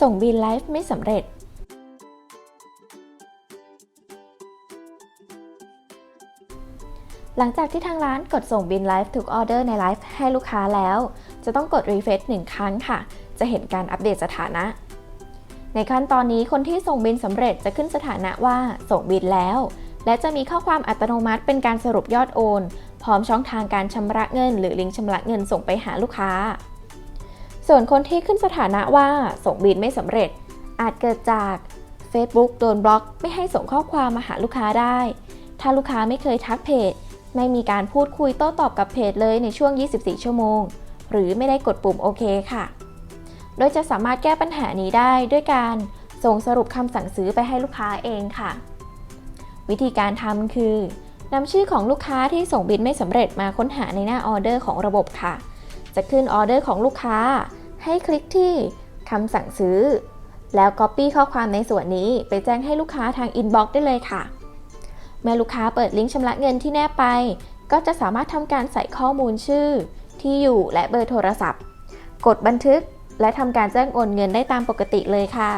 ส่งบินไลฟ์ไม่สำเร็จ หลังจากที่ทางร้านกดส่งบินไลฟ์ทุกออเดอร์ในไลฟ์ให้ลูกค้าแล้ว จะต้องกดรีเฟซหนึ่งครั้งค่ะ จะเห็นการอัปเดตสถานะ ในขั้นตอนนี้คนที่ส่งบินสำเร็จจะขึ้นสถานะว่าส่งบินแล้ว และจะมีข้อความอัตโนมัติเป็นการสรุปยอดโอน พร้อมช่องทางการชำระเงิน หรือลิงก์ชำระเงินส่งไปหาลูกค้า ส่วนคนที่ขึ้นสถานะว่าส่งบินไม่สำเร็จ อาจเกิดจาก Facebook โดนบล็อกไม่ให้ส่งข้อความมาหาลูกค้าได้ ถ้าลูกค้าไม่เคยทักเพจ ไม่มีการพูดคุยโต้ตอบกับเพจเลยในช่วง 24 ชั่วโมง หรือไม่ได้กดปุ่มโอเคค่ะ โดยจะสามารถแก้ปัญหานี้ได้ด้วยการส่งสรุปคำสั่งซื้อไปให้ลูกค้าเองค่ะ วิธีการทำคือนำชื่อของลูกค้าที่ส่งบินไม่สำเร็จมาค้นหาในหน้าออเดอร์ของระบบค่ะ จะขึ้นออเดอร์ของลูกค้า ให้คลิกที่คำสั่งซื้อ แล้ว Copy ข้อความในส่วนนี้ไปแจ้งให้ลูกค้าทาง Inbox ได้เลยค่ะ เมื่อลูกค้าเปิดลิงก์ชำระเงินที่แนบไป ก็จะสามารถทำการใส่ข้อมูลชื่อ ที่อยู่และเบอร์โทรศัพท์ กดบันทึก และทำการแจ้งโอนเงินได้ตามปกติเลยค่ะ